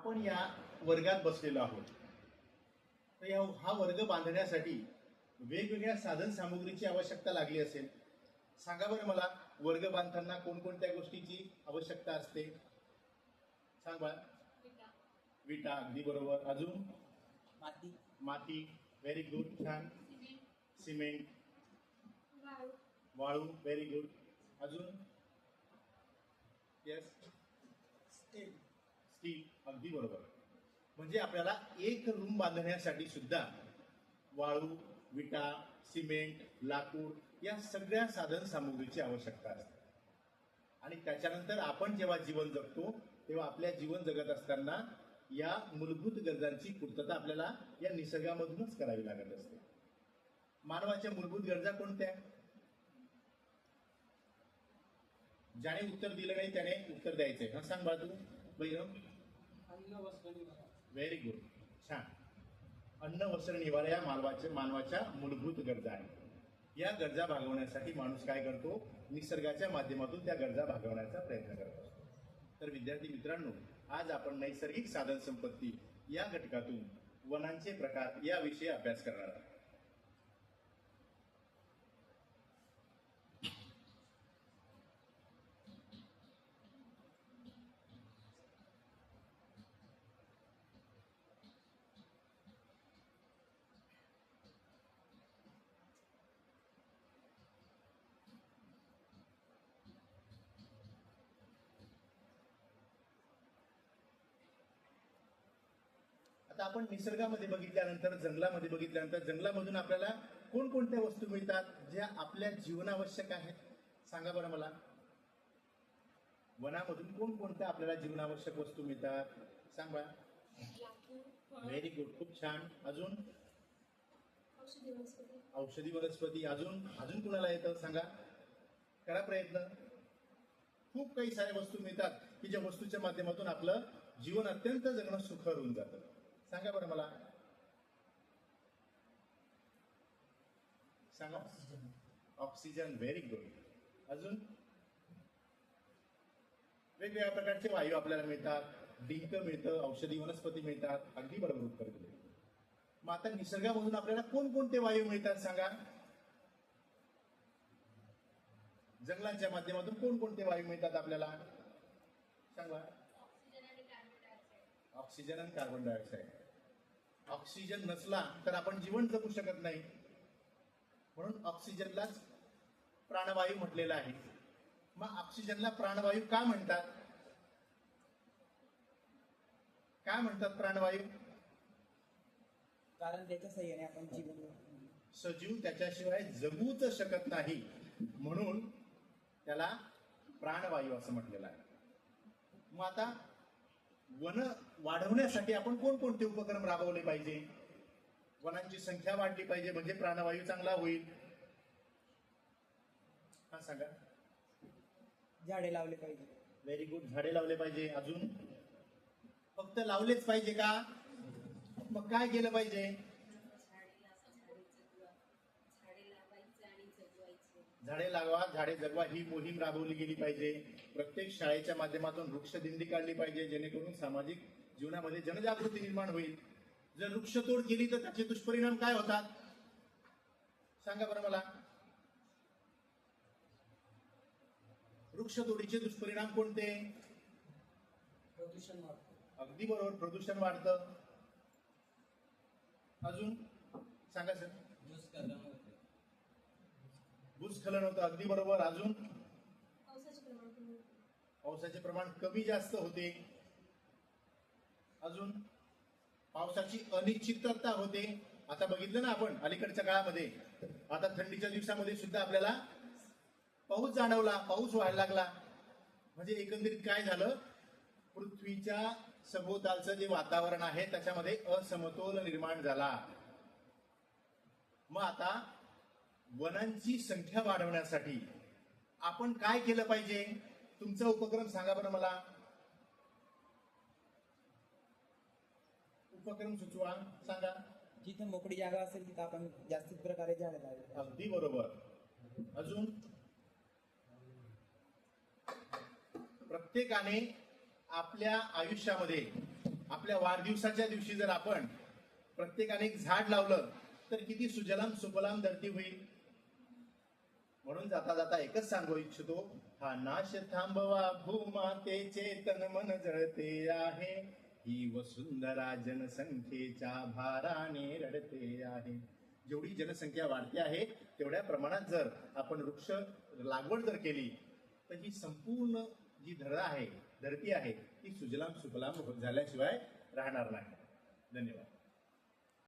आपण या वर्गात बसलेलो आहोत. तर या हा वर्ग बांधण्यासाठी वेगवेगळ्या साधन सामुग्रीची आवश्यकता लागली असेल. सांगा बरं मला वर्ग बांधताना कोणकोणत्या गोष्टीची आवश्यकता असते? सांग बाळा. विटा. अगदी बरोबर. अजून? माती. माती. व्हेरी गुड छान. सिमेंट. वाळू. वाळू. व्हेरी गुड अजून? Yes steel. स्टील अगदी बरोबर. म्हणजे आपल्याला एक रूम बांधण्यासाठी सुद्धा वाळू विटा सिमेंट लाकूड या सगळ्या साधन सामुग्रीची आवश्यकता असते. आणि त्याच्यानंतर आपण जेव्हा जीवन जगतो तेव्हा आपल्या जीवन जगत असताना या मूलभूत गरजांची पूर्तता आपल्याला या निसर्गामधूनच करावी लागत असते. मानवाच्या मूलभूत गरजा कोणत्या? ज्याने उत्तर दिलं नाही त्याने उत्तर द्यायचंय. हा सांग बाजू तू बहिरम अन्न वस्त्र निवारा व्हेरी गुड छान. अन्न वस्त्र निवारा या मानवाच्या मानवाच्या मूलभूत गरजा आहेत. या गरजा भागवण्यासाठी माणूस काय करतो? निसर्गाच्या माध्यमातून त्या गरजा भागवण्याचा प्रयत्न करत असतो. तर विद्यार्थी मित्रांनो आज आपण नैसर्गिक साधन संपत्ती या घटकातून वनांचे प्रकार याविषयी अभ्यास करणार आहोत. आता आपण निसर्गामध्ये बघितल्यानंतर जंगलामध्ये बघितल्यानंतर जंगलामधून आपल्याला कोणकोणत्या वस्तू मिळतात ज्या आपल्या जीवनावश्यक आहेत? सांगा बरं मला. वनामधून कोणकोणत्या आपल्याला जीवनावश्यक वस्तू मिळतात? सांग. व्हेरी गुड खूप छान. अजून? औषधी वनस्पती. औषधी वनस्पती. अजून? अजून कुणाला येतं? सांगा. करा प्रयत्न. खूप काही साऱ्या वस्तू मिळतात की ज्या वस्तूच्या माध्यमातून आपलं जीवन अत्यंत जगणं सुखर होऊन जातं. सांगा बरं मला. सांगा. ऑक्सिजन. व्हेरी गुड अजून? वेगवेगळ्या प्रकारचे वायू आपल्याला मिळतात. डिंक मिळतं औषधी वनस्पती मिळतात. अगदी बरोबर उत्तर दिले. मग आता निसर्गामधून आपल्याला कोणकोणते वायू मिळतात सांगा? जंगलांच्या माध्यमातून कोणकोणते वायू मिळतात आपल्याला? सांगा. ऑक्सिजन आणि कार्बन डायऑक्साईड ऑक्सिजन नसला तर आपण जीवन जगू शकत नाही. म्हणून ऑक्सिजनलाच प्राणवायू म्हटलेला आहे. मग ऑक्सिजनला प्राणवायू का म्हणतात? काय म्हणतात प्राणवायू? कारण त्याच्या सहाय्याने आपण जीवन सजीव त्याच्याशिवाय जगूच शकत नाही. म्हणून त्याला प्राणवायू असं म्हटलेलं आहे. मग आता वन वाढवण्यासाठी आपण कोणकोणते उपक्रम राबवले पाहिजे? वनांची संख्या वाढली पाहिजे म्हणजे प्राणवायू चांगला होईल. हा सांगा. झाडे लावले पाहिजे. व्हेरी गुड झाडे लावले पाहिजे. अजून? फक्त लावलेच पाहिजे का? मग काय केलं पाहिजे झाडे लावा झाडे जगवा झाडे लावायचे आणि जगवायचे झाडे लागवा झाडे जगवा ही मोहीम राबवली गेली पाहिजे. प्रत्येक शाळेच्या माध्यमातून वृक्ष दिंडी काढली पाहिजे जेणेकरून सामाजिक जीवनामध्ये जनजागृती निर्माण होईल. जर वृक्षतोड केली तर त्याचे दुष्परिणाम काय होतात? सांगा बरं मला. वृक्षतोडीचे दुष्परिणाम कोणते? प्रदूषण वाढतं. अगदी बरोबर प्रदूषण वाढतं. अजून? सांगा सर. भूस्खलन होते अगदी बरोबर. अजून? पावसाचे प्रमाण कमी होते. पावसाचे प्रमाण कमी जास्त होते. अजून? पावसाची अनिश्चितता होते. आता बघितलं ना आपण अलीकडच्या काळामध्ये. आता थंडीच्या दिवसामध्ये सुद्धा आपल्याला पाऊस जाणवला पाऊस व्हायला लागला. म्हणजे एकंदरीत काय झालं? पृथ्वीच्या सभोवतालचं जे वातावरण आहे त्याच्यामध्ये असमतोल निर्माण झाला. मग आता वनांची संख्या वाढवण्यासाठी आपण काय केलं पाहिजे? तुमचा उपक्रम सांगा बरं मला. उपक्रम सुचवा सांगा. जिथे मोकळी जागा असेल तिथं आपण जास्तीत प्रकारे झाडे लावले पाहिजे. अगदी बरोबर. अजून? प्रत्येकाने आपल्या आयुष्यामध्ये आपल्या वाढदिवसाच्या दिवशी जर आपण प्रत्येकाने एक झाड लावलं तर किती सुजलाम सुफलाम धरती होईल? म्हणून जाता जाता एकच सांगू इच्छितो हा नाश थांबवा भूमातेचे तन मन जळते आहे. ही वसुंधरा जनसंख्येच्या भाराने रडते आहे. जेवढी जनसंख्या वाढते आहे तेवढ्या प्रमाणात जर आपण वृक्ष लागवड जर केली तर ही संपूर्ण जी धरा आहे धरती आहे ती सुजलाम सुफलाम झाल्याशिवाय राहणार नाही. धन्यवाद.